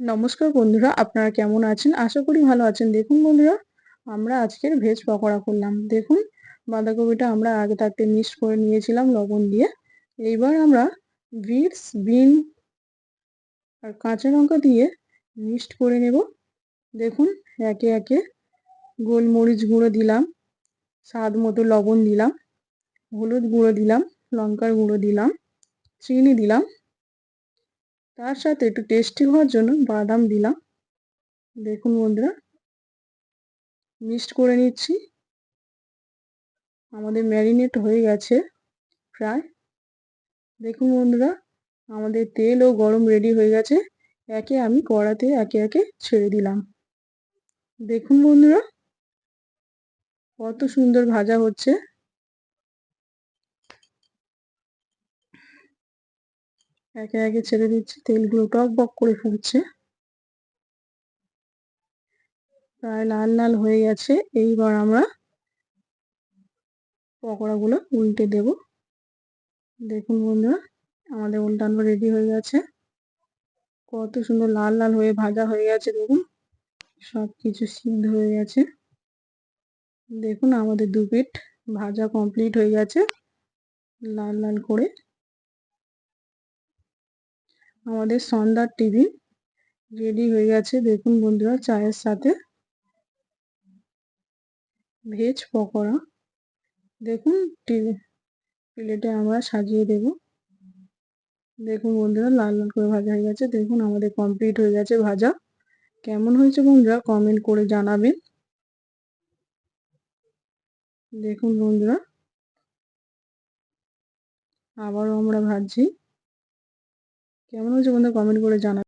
নমস্কার বন্ধুরা, আপনারা কেমন আছেন? আশা করি ভালো আছেন। দেখুন বন্ধুরা, আমরা আজকের ভেজ পকোড়া করলাম। দেখুন, বাঁধাকপিটা আমরা আগে থাকতে মিক্স করে নিয়েছিলাম লবণ দিয়ে। এইবার আমরা বিটস বিন আর কাঁচা লঙ্কা দিয়ে মিক্সড করে নেব। দেখুন, একে একে গোলমরিচ গুঁড়ো দিলাম, স্বাদ মতো লবণ দিলাম, হলুদ গুঁড়ো দিলাম, লঙ্কার গুঁড়ো দিলাম, চিনি দিলাম। তার সাথে একটু টেস্টি হওয়ার জন্য বাদাম দিলাম। দেখুন বন্ধুরা মিক্সড করে নিচ্ছি। আমাদের ম্যারিনেট হয়ে গেছে প্রায়। দেখুন বন্ধুরা, আমাদের তেল ও গরম রেডি হয়ে গেছে। একে আমি কড়াতে একে একে ছেড়ে দিলাম। দেখুন বন্ধুরা, কত সুন্দর ভাজা হচ্ছে। একে একে ছেড়ে দিচ্ছি, তেলগুলো টক বক করে ফুটছে। প্রায় লাল লাল হয়ে গেছে, এইবার আমরা পকোড়াগুলো উল্টে দেব। দেখুন বন্ধুরা, আমাদের উল্টানো রেডি হয়ে গেছে। কত সুন্দর লাল লাল হয়ে ভাজা হয়ে গেছে, দেখুন। সব কিছু সিদ্ধ হয়ে গেছে। দেখুন আমাদের দু পিঠ ভাজা কমপ্লিট হয়ে গেছে, লাল লাল করে। আমাদের সন্ধ্যার টিফিন রেডি হয়ে গেছে। দেখুন বন্ধুরা, চায়ের সাথে ভেজ পকোড়া। দেখুন টিভি প্লেটে আমরা সাজিয়ে দেব। দেখুন বন্ধুরা, লাল লাল করে ভাজা হয়ে গেছে। দেখুন আমাদের কমপ্লিট হয়ে গেছে ভাজা। কেমন হয়েছে বন্ধুরা কমেন্ট করে জানাবেন। দেখুন বন্ধুরা, আবারও আমরা ভাজছি। কেমন হয়েছে বন্ধুরা কমেন্ট করে জানাবেন